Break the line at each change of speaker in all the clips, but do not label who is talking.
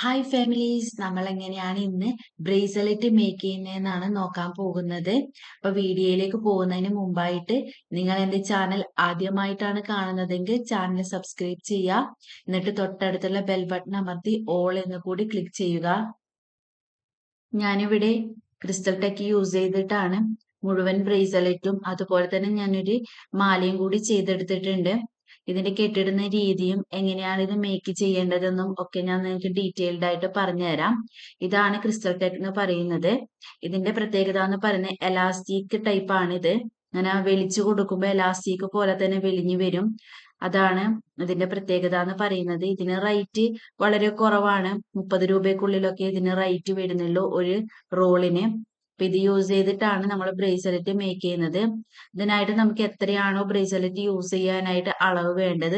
Hi families നമ്മൾ എങ്ങനെയാണ് ഇന്ന് ബ്രേസലെറ്റ് മേക്ക് ചെയ്യുന്നതെന്നാണ് നോക്കാൻ പോകുന്നത്. അപ്പൊ വീഡിയോയിലേക്ക് പോകുന്നതിന് മുമ്പായിട്ട് നിങ്ങൾ എന്റെ ചാനൽ ആദ്യമായിട്ടാണ് കാണുന്നതെങ്കിൽ ചാനൽ സബ്സ്ക്രൈബ് ചെയ്യുക. എന്നിട്ട് തൊട്ടടുത്തുള്ള ബെൽ ബട്ടൺ അമർത്തി ഓൾ എന്ന് കൂടി ക്ലിക്ക് ചെയ്യുക. ഞാനിവിടെ ക്രിസ്റ്റൽ ടെക്ക് യൂസ് ചെയ്തിട്ടാണ് മുഴുവൻ ബ്രേസലെറ്റും അതുപോലെ തന്നെ ഞാനൊരു മാലയും കൂടി ചെയ്തെടുത്തിട്ടുണ്ട്. ഇതിന്റെ കെട്ടിടുന്ന രീതിയും എങ്ങനെയാണ് ഇത് മേക്ക് ചെയ്യേണ്ടതെന്നും ഒക്കെ ഞാൻ നിങ്ങൾക്ക് ഡീറ്റെയിൽഡ് ആയിട്ട് പറഞ്ഞുതരാം. ഇതാണ് ക്രിസ്റ്റൽ ടെക് എന്ന് പറയുന്നത്. ഇതിന്റെ പ്രത്യേകത എന്ന് പറയുന്നത് എലാസ്റ്റിക് ടൈപ്പ് ആണ് ഇത് അങ്ങനെ വെളിച്ചു കൊടുക്കുമ്പോൾ എലാസ്റ്റിക് പോലെ തന്നെ വെളിഞ്ഞു വരും. അതാണ് ഇതിന്റെ പ്രത്യേകത എന്ന് പറയുന്നത്. ഇതിന് റൈറ്റ് വളരെ കുറവാണ്. മുപ്പത് രൂപയ്ക്കുള്ളിലൊക്കെ ഇതിന് റൈറ്റ് വരുന്നുള്ളൂ ഒരു റോളിന് അപ്പൊ ഇത് യൂസ് ചെയ്തിട്ടാണ് നമ്മൾ ബ്രേസ്ലെറ്റ് മേക്ക് ചെയ്യുന്നത്. ഇതിനായിട്ട് നമുക്ക് എത്രയാണോ ബ്രേസ്ലെറ്റ് യൂസ് ചെയ്യാനായിട്ട് അളവ് വേണ്ടത്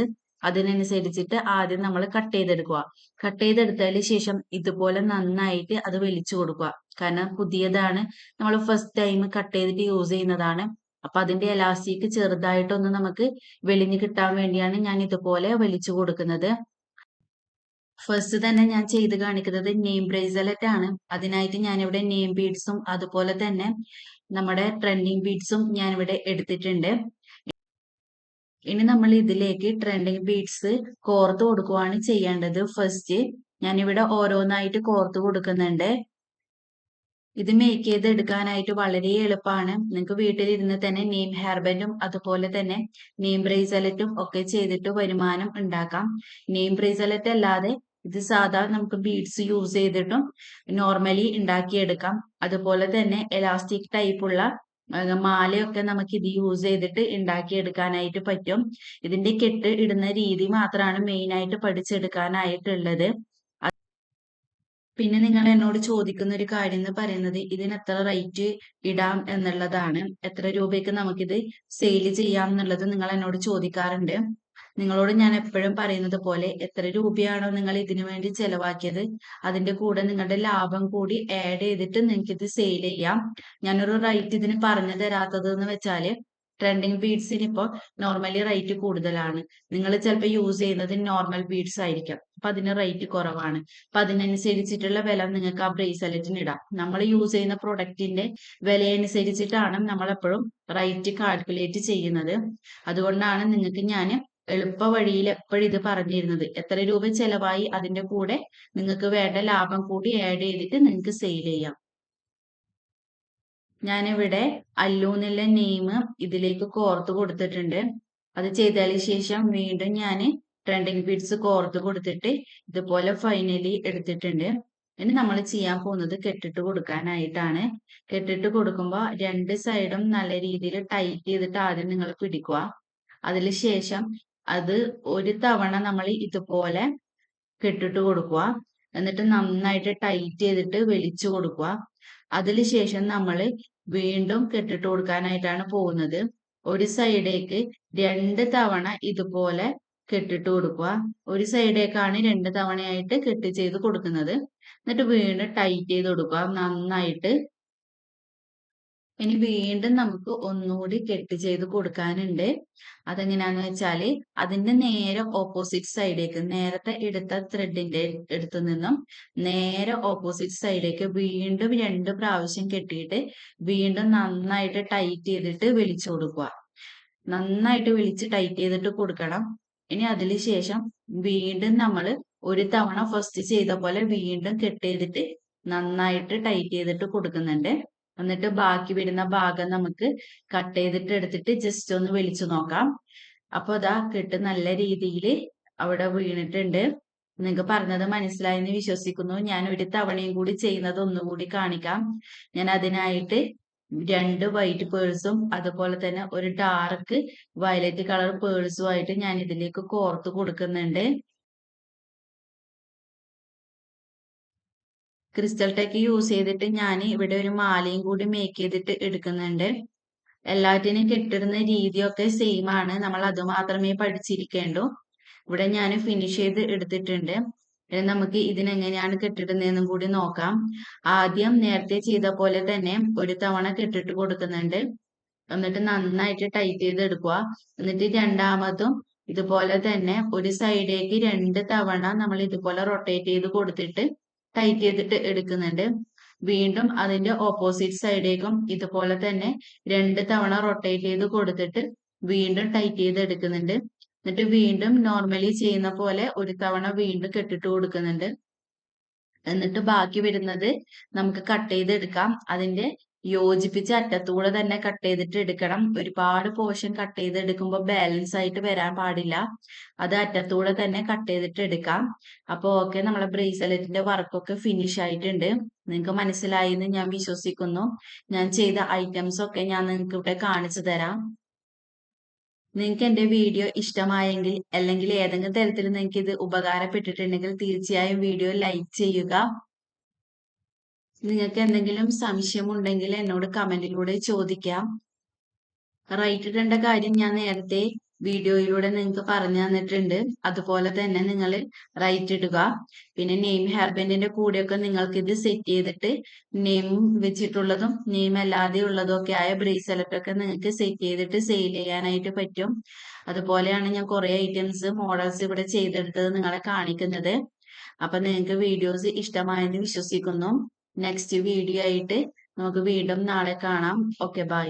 അതിനനുസരിച്ചിട്ട് ആദ്യം നമ്മൾ കട്ട് ചെയ്തെടുക്കുക. കട്ട് ചെയ്തെടുത്തതിന് ശേഷം ഇതുപോലെ നന്നായിട്ട് അത് വലിച്ചു കൊടുക്കുക. കാരണം പുതിയതാണ്. നമ്മൾ ഫസ്റ്റ് ടൈം കട്ട് ചെയ്തിട്ട് യൂസ് ചെയ്യുന്നതാണ്. അപ്പൊ അതിന്റെ എലാസ്റ്റിക് ചെറുതായിട്ടൊന്ന് നമുക്ക് വെളിഞ്ഞ് കിട്ടാൻ വേണ്ടിയാണ് ഞാൻ ഇതുപോലെ വലിച്ചു കൊടുക്കുന്നത്. ഫസ്റ്റ് തന്നെ ഞാൻ ചെയ്ത് കാണിക്കുന്നത് നെയിം ബ്രേസ്ലെറ്റ് ആണ്. അതിനായിട്ട് ഞാനിവിടെ നെയിം ബീഡ്സും അതുപോലെ തന്നെ നമ്മുടെ ട്രെൻഡിങ് ബീഡ്സും ഞാനിവിടെ എടുത്തിട്ടുണ്ട്. ഇനി നമ്മൾ ഇതിലേക്ക് ട്രെൻഡിങ് ബീഡ്സ് കോർത്ത് കൊടുക്കുവാണ് ചെയ്യേണ്ടത്. ഫസ്റ്റ് ഞാനിവിടെ ഓരോന്നായിട്ട് കോർത്ത് കൊടുക്കുന്നുണ്ട്. ഇത് മേക്ക് ചെയ്ത് എടുക്കാനായിട്ട് വളരെ എളുപ്പമാണ് നിങ്ങൾക്ക് വീട്ടിലിരുന്ന് തന്നെ നെയിം ഹെയർ ബാൻഡും അതുപോലെ തന്നെ നെയിം ബ്രേസ്ലെറ്റും ഒക്കെ ചെയ്തിട്ട് വരുമാനം ഉണ്ടാക്കാം. നെയിം ബ്രേസ്ലെറ്റ് അല്ലാതെ ഇത് സാധാ നമുക്ക് ബീഡ്സ് യൂസ് ചെയ്തിട്ടും നോർമലി ഉണ്ടാക്കിയെടുക്കാം. അതുപോലെ തന്നെ എലാസ്റ്റിക് ടൈപ്പുള്ള മാലയൊക്കെ നമുക്ക് ഇത് യൂസ് ചെയ്തിട്ട് ഉണ്ടാക്കിയെടുക്കാനായിട്ട് പറ്റും. ഇതിന്റെ കെട്ട് ഇടുന്ന രീതി മാത്രമാണ് മെയിൻ ആയിട്ട് പഠിച്ചെടുക്കാനായിട്ടുള്ളത്. പിന്നെ നിങ്ങൾ എന്നോട് ചോദിക്കുന്ന ഒരു കാര്യം എന്ന് പറയുന്നത് ഇതിന് എത്ര റേറ്റ് ഇടാം എന്നുള്ളതാണ്. എത്ര രൂപയ്ക്ക് നമുക്കിത് സെയിൽ ചെയ്യാം എന്നുള്ളത് നിങ്ങൾ എന്നോട് ചോദിക്കാറുണ്ട്. നിങ്ങളോട് ഞാൻ എപ്പോഴും പറയുന്നത് പോലെ എത്ര രൂപയാണോ നിങ്ങൾ ഇതിനു വേണ്ടി ചെലവാക്കിയത് അതിന്റെ കൂടെ നിങ്ങളുടെ ലാഭം കൂടി ആഡ് ചെയ്തിട്ട് നിങ്ങൾക്ക് ഇത് സെയിൽ ചെയ്യാം. ഞാനൊരു റേറ്റ് ഇതിന് പറഞ്ഞു തരാത്തത് എന്ന് വെച്ചാൽ ട്രെൻഡിങ് ബീഡ്സിന് ഇപ്പോൾ നോർമലി റേറ്റ് കൂടുതലാണ്. നിങ്ങൾ ചിലപ്പോൾ യൂസ് ചെയ്യുന്നത് നോർമൽ ബീഡ്സ് ആയിരിക്കാം. അപ്പൊ അതിന് റേറ്റ് കുറവാണ്. അപ്പൊ അതിനനുസരിച്ചിട്ടുള്ള വില നിങ്ങൾക്ക് ആ ബ്രേസ്ലെറ്റിന് ഇടാം. നമ്മൾ യൂസ് ചെയ്യുന്ന പ്രൊഡക്റ്റിന്റെ വിലയനുസരിച്ചിട്ടാണ് നമ്മൾ എപ്പോഴും റേറ്റ് കാൽക്കുലേറ്റ് ചെയ്യുന്നത്. അതുകൊണ്ടാണ് നിങ്ങൾക്ക് ഞാൻ എളുപ്പ വഴിയിൽ എപ്പോഴും ഇത് പറഞ്ഞിരുന്നത്. എത്ര രൂപ ചെലവായി അതിന്റെ കൂടെ നിങ്ങൾക്ക് വേണ്ട ലാഭം കൂടി ആഡ് ചെയ്തിട്ട് നിങ്ങൾക്ക് സെയിൽ ചെയ്യാം. ഞാനിവിടെ അല്ലു എന്നുള്ള നെയിം ഇതിലേക്ക് കോർത്ത് കൊടുത്തിട്ടുണ്ട്. അത് ചെയ്തതിന് ശേഷം വീണ്ടും ഞാൻ ട്രെൻഡിങ് ബീഡ്സ് കോർത്ത് കൊടുത്തിട്ട് ഇതുപോലെ ഫൈനലി എടുത്തിട്ടുണ്ട്. ഇനി നമ്മൾ ചെയ്യാൻ പോകുന്നത് കെട്ടിട്ട് കൊടുക്കാനായിട്ടാണ്. കെട്ടിട്ട് കൊടുക്കുമ്പോൾ രണ്ട് സൈഡും നല്ല രീതിയിൽ ടൈറ്റ് ചെയ്തിട്ട് ആദ്യം നിങ്ങൾ പിടിക്കുക. അതിന് ശേഷം അത് ഒരു തവണ നമ്മൾ ഇതുപോലെ കെട്ടിട്ട് കൊടുക്കുക. എന്നിട്ട് നന്നായിട്ട് ടൈറ്റ് ചെയ്തിട്ട് വലിച്ചു കൊടുക്കുക. അതിന് ശേഷം നമ്മൾ വീണ്ടും കെട്ടിട്ട് കൊടുക്കാനായിട്ടാണ് പോകുന്നത്. ഒരു സൈഡേക്ക് രണ്ട് തവണ ഇതുപോലെ കെട്ടിട്ട് കൊടുക്കുക. ഒരു സൈഡേക്കാണ് രണ്ട് തവണയായിട്ട് കെട്ടി ചെയ്ത് കൊടുക്കുന്നത്. എന്നിട്ട് വീണ്ടും ടൈറ്റ് ചെയ്ത് കൊടുക്കുക. നന്നായിട്ട് ഇനി വീണ്ടും നമുക്ക് ഒന്നുകൂടി കെട്ട് ചെയ്ത് കൊടുക്കാനുണ്ട്. അതെങ്ങനെയാന്ന് വെച്ചാൽ അതിന്റെ നേരെ ഓപ്പോസിറ്റ് സൈഡേക്ക് നേരത്തെ എടുത്ത ത്രെഡിന്റെ അടുത്ത് നിന്നും നേരെ ഓപ്പോസിറ്റ് സൈഡേക്ക് വീണ്ടും രണ്ട് പ്രാവശ്യം കെട്ടിയിട്ട് വീണ്ടും നന്നായിട്ട് ടൈറ്റ് ചെയ്തിട്ട് വിളിച്ചു കൊടുക്കുക. നന്നായിട്ട് വിളിച്ച് ടൈറ്റ് ചെയ്തിട്ട് കൊടുക്കണം. ഇനി അതിന് ശേഷം വീണ്ടും നമ്മൾ ഒരു തവണ ഫസ്റ്റ് ചെയ്ത പോലെ വീണ്ടും കെട്ട് ചെയ്തിട്ട് നന്നായിട്ട് ടൈറ്റ് ചെയ്തിട്ട് കൊടുക്കുന്നുണ്ട്. എന്നിട്ട് ബാക്കി വരുന്ന ഭാഗം നമുക്ക് കട്ട് ചെയ്തിട്ട് എടുത്തിട്ട് ജസ്റ്റ് ഒന്ന് വലിച്ചു നോക്കാം. അപ്പൊ അതാ കെട്ട് നല്ല രീതിയിൽ അവിടെ വീണിട്ടുണ്ട്. നിങ്ങൾക്ക് പറഞ്ഞത് മനസ്സിലായെന്ന് വിശ്വസിക്കുന്നു. ഞാൻ ഒരു തവണയും കൂടി ചെയ്യുന്നത് ഒന്നുകൂടി കാണിക്കാം. ഞാൻ അതിനായിട്ട് രണ്ട് വൈറ്റ് പേഴ്സും അതുപോലെ തന്നെ ഒരു ഡാർക്ക് വയലറ്റ് കളർ പേഴ്സും ആയിട്ട് ഞാൻ ഇതിലേക്ക് കോർത്ത് കൊടുക്കുന്നുണ്ട്. ക്രിസ്റ്റൽ ടെക്ക് യൂസ് ചെയ്തിട്ട് ഞാൻ ഇവിടെ ഒരു മാലയും കൂടി മേക്ക് ചെയ്തിട്ട് എടുക്കുന്നുണ്ട്. എല്ലാറ്റിനും കെട്ടിടുന്ന രീതിയൊക്കെ സെയിം ആണ്. നമ്മൾ അത് മാത്രമേ പഠിച്ചിരിക്കേണ്ടു. ഇവിടെ ഞാൻ ഫിനിഷ് ചെയ്ത് എടുത്തിട്ടുണ്ട്. നമുക്ക് ഇതിനെങ്ങനെയാണ് കെട്ടിടുന്നതെന്നും കൂടി നോക്കാം. ആദ്യം നേരത്തെ ചെയ്ത പോലെ തന്നെ ഒരു തവണ കെട്ടിട്ട് കൊടുക്കുന്നുണ്ട്. എന്നിട്ട് നന്നായിട്ട് ടൈറ്റ് ചെയ്ത് എടുക്കുക എന്നിട്ട് രണ്ടാമതും ഇതുപോലെ തന്നെ ഒരു സൈഡേക്ക് രണ്ട് തവണ നമ്മൾ ഇതുപോലെ റൊട്ടേറ്റ് ചെയ്ത് കൊടുത്തിട്ട് ടൈറ്റ് ചെയ്തിട്ട് എടുക്കുന്നുണ്ട്. വീണ്ടും അതിന്റെ ഓപ്പോസിറ്റ് സൈഡേക്കും ഇതുപോലെ തന്നെ രണ്ട് തവണ റൊട്ടേറ്റ് ചെയ്ത് കൊടുത്തിട്ട് വീണ്ടും ടൈറ്റ് ചെയ്ത് എടുക്കുന്നുണ്ട്. എന്നിട്ട് വീണ്ടും നോർമലി ചെയ്യുന്ന പോലെ ഒരു തവണ വീണ്ടും കെട്ടിട്ട് കൊടുക്കുന്നുണ്ട്. എന്നിട്ട് ബാക്കി വരുന്നത് നമുക്ക് കട്ട് ചെയ്ത് എടുക്കാം അതിന്റെ യോജിപ്പിച്ച അറ്റത്തൂടെ തന്നെ കട്ട് ചെയ്തിട്ട് എടുക്കണം. ഒരുപാട് പോർഷൻ കട്ട് ചെയ്ത് എടുക്കുമ്പോൾ ബാലൻസ് ആയിട്ട് വരാൻ പാടില്ല. അത് അറ്റത്തൂടെ തന്നെ കട്ട് ചെയ്തിട്ട് എടുക്കാം. അപ്പോൾ ഓക്കെ നമ്മളെ ബ്രേസ്ലെറ്റിന്റെ വർക്കൊക്കെ ഫിനിഷ് ആയിട്ടുണ്ട്. നിങ്ങൾക്ക് മനസ്സിലായി എന്ന് ഞാൻ വിശ്വസിക്കുന്നു. ഞാൻ ചെയ്ത ഐറ്റംസ് ഒക്കെ ഞാൻ നിങ്ങൾക്ക് ഇവിടെ കാണിച്ചു തരാം. നിങ്ങൾക്ക് എന്റെ വീഡിയോ ഇഷ്ടമായെങ്കിൽ അല്ലെങ്കിൽ ഏതെങ്കിലും തരത്തിൽ നിങ്ങൾക്ക് ഇത് ഉപകാരപ്പെട്ടിട്ടുണ്ടെങ്കിൽ തീർച്ചയായും വീഡിയോ ലൈക്ക് ചെയ്യുക. നിങ്ങൾക്ക് എന്തെങ്കിലും സംശയമുണ്ടെങ്കിൽ എന്നോട് കമന്റിലൂടെ ചോദിക്കാം. റൈറ്റ് ഇടേണ്ട കാര്യം ഞാൻ നേരത്തെ വീഡിയോയിലൂടെ നിങ്ങൾക്ക് പറഞ്ഞു തന്നിട്ടുണ്ട്. അതുപോലെ തന്നെ നിങ്ങൾ റൈറ്റ് ഇടുക. പിന്നെ നെയിം ഹെയർബെൻഡിന്റെ കൂടെയൊക്കെ നിങ്ങൾക്ക് ഇത് സെറ്റ് ചെയ്തിട്ട് നെയിം വെച്ചിട്ടുള്ളതും നെയിം അല്ലാതെ ഉള്ളതും ഒക്കെ ആയ ബ്രേസ്ലെറ്റ് ഒക്കെ നിങ്ങൾക്ക് സെറ്റ് ചെയ്തിട്ട് സെയിൽ ചെയ്യാനായിട്ട് പറ്റും. അതുപോലെയാണ് ഞാൻ കുറെ ഐറ്റംസ് മോഡൽസ് ഇവിടെ ചെയ്തെടുത്തത് നിങ്ങളെ കാണിക്കുന്നത്. അപ്പൊ നിങ്ങൾക്ക് വീഡിയോസ് ഇഷ്ടമായെന്ന് വിശ്വസിക്കുന്നു. നെക്സ്റ്റ് വീഡിയോ ആയിട്ട് നമുക്ക് വീണ്ടും നാളെ കാണാം. Okay bye